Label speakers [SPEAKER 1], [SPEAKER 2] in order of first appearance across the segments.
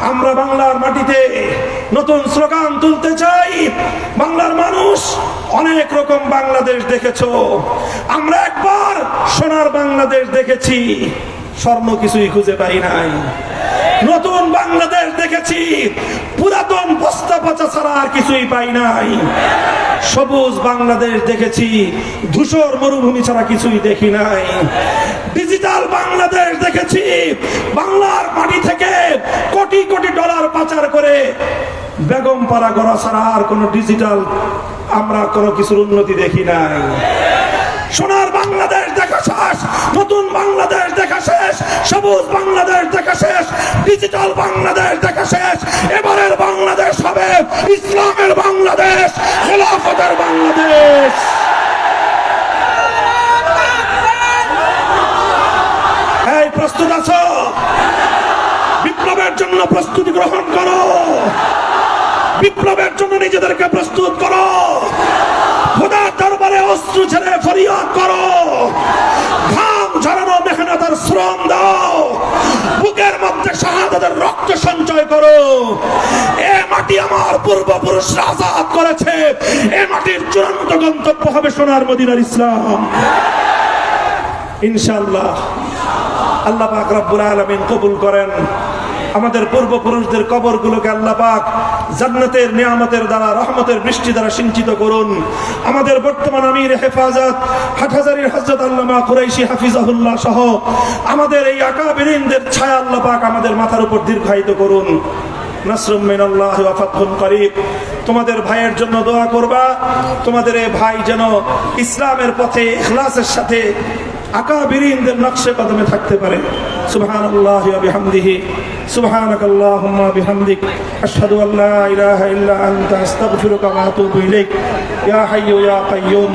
[SPEAKER 1] আমরা বাংলার মাটিতে নতুন স্লোগান তুলতে চাই। বাংলার মানুষ অনেক রকম বাংলাদেশ দেখেছ। আমরা একবার সোনার বাংলাদেশ দেখেছি। স্বর্ণ কিছুই খুঁজে পাই নাই। নতুন বাংলাদেশ দেখেছি। পুরাতন বস্তা পচা ছাড়া আর কিছুই পাই নাই। সবুজ বাংলাদেশ দেখেছি। ধূসর মরুভূমি ছাড়া কিছুই দেখি নাই। ডিজিটাল বাংলাদেশ দেখেছি। বেগম পাড়া গড়া ছাড়া আর কোনো ডিজিটাল আমরা কোনো কিছুর উন্নতি দেখি নাই। সোনার বাংলাদেশ দেখা শেষ, নতুন বাংলাদেশ দেখা শেষ, সবুজ বাংলাদেশ দেখা শেষ ডিজিটাল বাংলাদেশ দেখা শেষ, এবারের বাংলাদেশ হবে ইসলামের বাংলাদেশ, খেলাফতের বাংলাদেশ। এই প্রস্তুত আছো? বিপ্লবের জন্য প্রস্তুতি গ্রহণ করো। বিপ্লবের জন্য নিজেদেরকে প্রস্তুত করো। খোদার দরবারে অস্ত্র ছেড়ে ফরিয়াদ করো। ঘাম ঝরানো মেহনতের শ্রম দাও। বুকের মধ্যে শাহাদাতের রক্ত সঞ্চয় করো। এ মাটি আমার পূর্বপুরুষরা আজাদ করেছে। এ মাটির চূড়ান্ত গন্তব্য হবে সোনার মদিনার ইসলাম। ইনশাআল্লাহ। আল্লাহ পাক রব্বুল আলামিন কবুল করেন। আমাদের পূর্বপুরুষদের কবরগুলোকে আল্লাহ পাক জান্নাতের নিয়ামতের দ্বারা, রহমতের বৃষ্টি দ্বারা সিঞ্চিত করুন। আমাদের বর্তমান আমির হেফাজত, হাটহাজারির হজরত আল্লামা কুরাইশি হাফিজাহুল্লাহ সহ আমাদের এই আকাবিরিনদের ছায়া আল্লাহ পাক আমাদের মাথার উপর দীর্ঘায়িত করুন। নাসরুম তোমাদের ভাইয়ের জন্য দোয়া করবা। তোমাদের এই ভাই যেন ইসলামের পথে, ইখলাসের সাথে আকাবিরিনদের নকশে কদমে থাকতে পারে। সুবহানাল্লাহ سبحانك اللهم بحمدك أشهد أن لا إله إلا أنت أستغفرك وأتوب إليك يا حي يا قيوم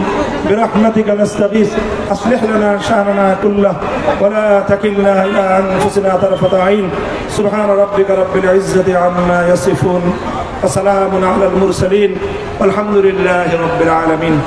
[SPEAKER 1] برحمتك نستغيث أصلح لنا شأننا كله ولا تكلنا إلى أنفسنا طرفة عين سبحان ربك رب العزة عما يصفون وسلام على المرسلين والحمد لله رب العالمين